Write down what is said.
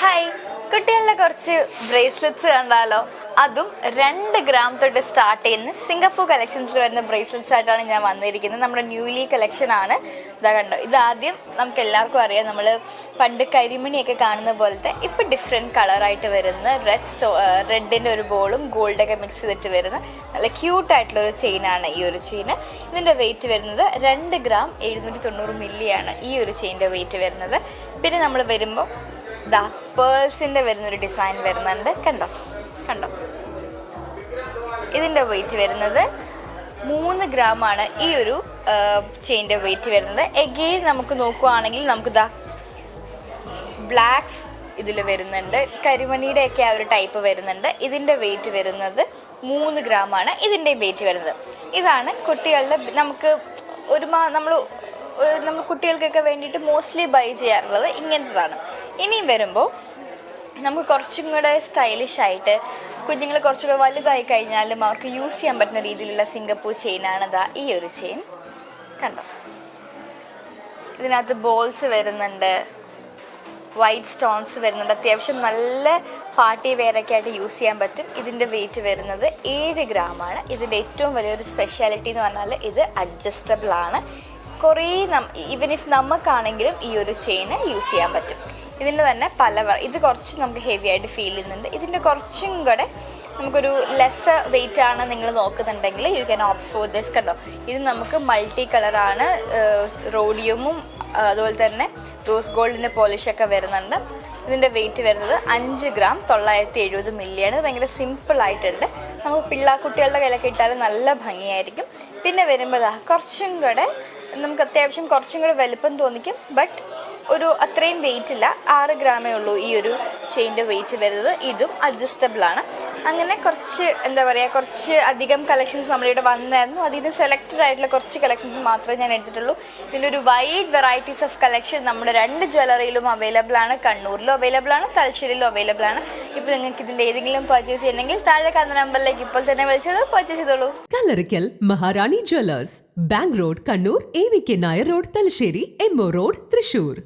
Hi കുട്ടികളുടെ കുറച്ച് bracelets കണ്ടാലോ? അതും രണ്ട് ഗ്രാം തൊട്ട് സ്റ്റാർട്ട് ചെയ്യുന്ന സിംഗപ്പൂർ കളക്ഷൻസിൽ വരുന്ന ബ്രേസ്ലെറ്റ്സ് ആയിട്ടാണ് ഞാൻ വന്നിരിക്കുന്നത്. നമ്മുടെ ന്യൂലി കളക്ഷൻ ആണ്. ഇതാ കണ്ടോ? ഇതാദ്യം നമുക്ക് എല്ലാവർക്കും അറിയാം. നമ്മൾ പണ്ട് കരിമണിയൊക്കെ കാണുന്ന പോലത്തെ ഇപ്പം ഡിഫറെന്റ് കളറായിട്ട് വരുന്ന റെഡ് സ്റ്റോ റെഡിന്റെ ഒരു ബോളും ഗോൾഡൊക്കെ മിക്സ് ചെയ്തിട്ട് വരുന്ന നല്ല ക്യൂട്ടായിട്ടുള്ളൊരു ചെയിനാണ് ഈ ഒരു ചെയിൻ ഇതിന്റെ വെയിറ്റ് വരുന്നത് രണ്ട് ഗ്രാം എഴുന്നൂറ്റി തൊണ്ണൂറ് മില്ലിയാണ് ഈ ഒരു ചെയിന്റെ വെയിറ്റ് വരുന്നത്. പിന്നെ നമ്മൾ വരുമ്പോൾ ദാ പേഴ്സിന്റെ വരുന്നൊരു ഡിസൈൻ വരുന്നുണ്ട്. കണ്ടോ? കണ്ടോ? ഇതിന്റെ വെയിറ്റ് വരുന്നത് മൂന്ന് ഗ്രാമാണ് ഈ ഒരു ചെയിന്റെ വെയിറ്റ് വരുന്നത്. എഗെയിൻ നമുക്ക് നോക്കുവാണെങ്കിൽ നമുക്ക് ദാ ബ്ലാക്സ് ഇതിൽ വരുന്നുണ്ട്. കരിമണിയുടെ ഒക്കെ ആ ഒരു ടൈപ്പ് വരുന്നുണ്ട്. ഇതിന്റെ വെയിറ്റ് വരുന്നത് മൂന്ന് ഗ്രാമാണ് ഇതിന്റെ വെയിറ്റ് വരുന്നത്. ഇതാണ് കുട്ടികളുടെ നമുക്ക് ഒരു മാ നമ്മൾ നമ്മൾ കുട്ടികൾക്കൊക്കെ വേണ്ടിയിട്ട് മോസ്റ്റ്ലി ബൈ ചെയ്യാറുള്ളത് ഇങ്ങനത്തതാണ്. ഇനിയും വരുമ്പോൾ നമുക്ക് കുറച്ചും കൂടെ സ്റ്റൈലിഷ് ആയിട്ട് കുഞ്ഞുങ്ങൾ കുറച്ചുകൂടെ വലുതായി കഴിഞ്ഞാലും അവർക്ക് യൂസ് ചെയ്യാൻ പറ്റുന്ന രീതിയിലുള്ള സിംഗപ്പൂർ ചെയിനാണ് ഇതാ ഈ ഒരു ചെയിൻ കണ്ടോ? ഇതിനകത്ത് ബോൾസ് വരുന്നുണ്ട്. വൈറ്റ് സ്റ്റോൺസ് വരുന്നുണ്ട്. അത്യാവശ്യം നല്ല പാർട്ടി വെയറൊക്കെ ആയിട്ട് യൂസ് ചെയ്യാൻ പറ്റും. ഇതിന്റെ വെയിറ്റ് വരുന്നത് ഏഴ് ഗ്രാമാണ് ഇതിന്റെ ഏറ്റവും വലിയൊരു സ്പെഷ്യാലിറ്റി എന്ന് പറഞ്ഞാൽ ഇത് അഡ്ജസ്റ്റബിൾ ആണ്. കുറേ ഈവൻ ഇഫ് നമുക്കാണെങ്കിലും ഈ ഒരു ചെയിന് യൂസ് ചെയ്യാൻ പറ്റും. ഇതിന്റെ തന്നെ പല ഇത് കുറച്ച് നമുക്ക് ഹെവി ആയിട്ട് ഫീൽ ചെയ്യുന്നുണ്ട്. ഇതിന്റെ കുറച്ചും കൂടെ നമുക്കൊരു ലെസ് വെയിറ്റ് ആണ് നിങ്ങൾ നോക്കുന്നുണ്ടെങ്കിൽ you can opt for this കണ്ടോ? ഇത് നമുക്ക് മൾട്ടി കളറാണ് റോഡിയമും അതുപോലെ തന്നെ റോസ് ഗോൾഡിന്റെ പോളിഷൊക്കെ വരുന്നുണ്ട്. ഇതിന്റെ വെയിറ്റ് വരുന്നത് അഞ്ച് ഗ്രാം തൊള്ളായിരത്തി എഴുപത് മില്ലിയാണ് ഇത് ഭയങ്കര സിമ്പിൾ ആയിട്ടുണ്ട്. നമുക്ക് പിള്ളാ കുട്ടികളുടെ കയ്യിലൊക്കെ ഇട്ടാൽ നല്ല ഭംഗിയായിരിക്കും. പിന്നെ വരുമ്പോൾ കുറച്ചും കൂടെ നമുക്ക് അത്യാവശ്യം കുറച്ചും കൂടെ വലുപ്പം തോന്നിക്കും. ബട്ട് ഒരു അത്രയും വെയിറ്റ് ഇല്ല. ആറ് ഗ്രാമേ ഉള്ളൂ ഈ ഒരു ചെയിന്റെ വെയിറ്റ് വരുന്നത്. ഇതും അഡ്ജസ്റ്റബിൾ ആണ്. അങ്ങനെ കുറച്ച് എന്താ പറയുക കുറച്ച് അധികം കളക്ഷൻസ് നമ്മളിവിടെ വന്നായിരുന്നു. അതിൽ നിന്ന് സെലക്റ്റഡ് ആയിട്ടുള്ള കുറച്ച് കളക്ഷൻസ് മാത്രമേ ഞാൻ എടുത്തിട്ടുള്ളൂ. ഇതിന്റെ ഒരു വൈഡ് വെറൈറ്റീസ് ഓഫ് കളക്ഷൻ നമ്മുടെ രണ്ട് ജ്വല്ലറിയിലും അവൈലബിൾ ആണ്. കണ്ണൂരിലും അവൈലബിൾ ആണ്. തലശ്ശേരിയിലും അവൈലബിൾ ആണ്. ഇപ്പോൾ നിങ്ങൾക്ക് ഇതിന്റെ ഏതെങ്കിലും പർച്ചേസ് ചെയ്യണമെങ്കിൽ താഴെ കാണുന്ന നമ്പറിലേക്ക് ഇപ്പോൾ തന്നെ വിളിച്ചോളൂ പർച്ചേസ് ചെയ്തോളൂ. Kallarikkal Maharani jewellers bank road Kannur A V K Nair road Thalassery M O road Thrissur.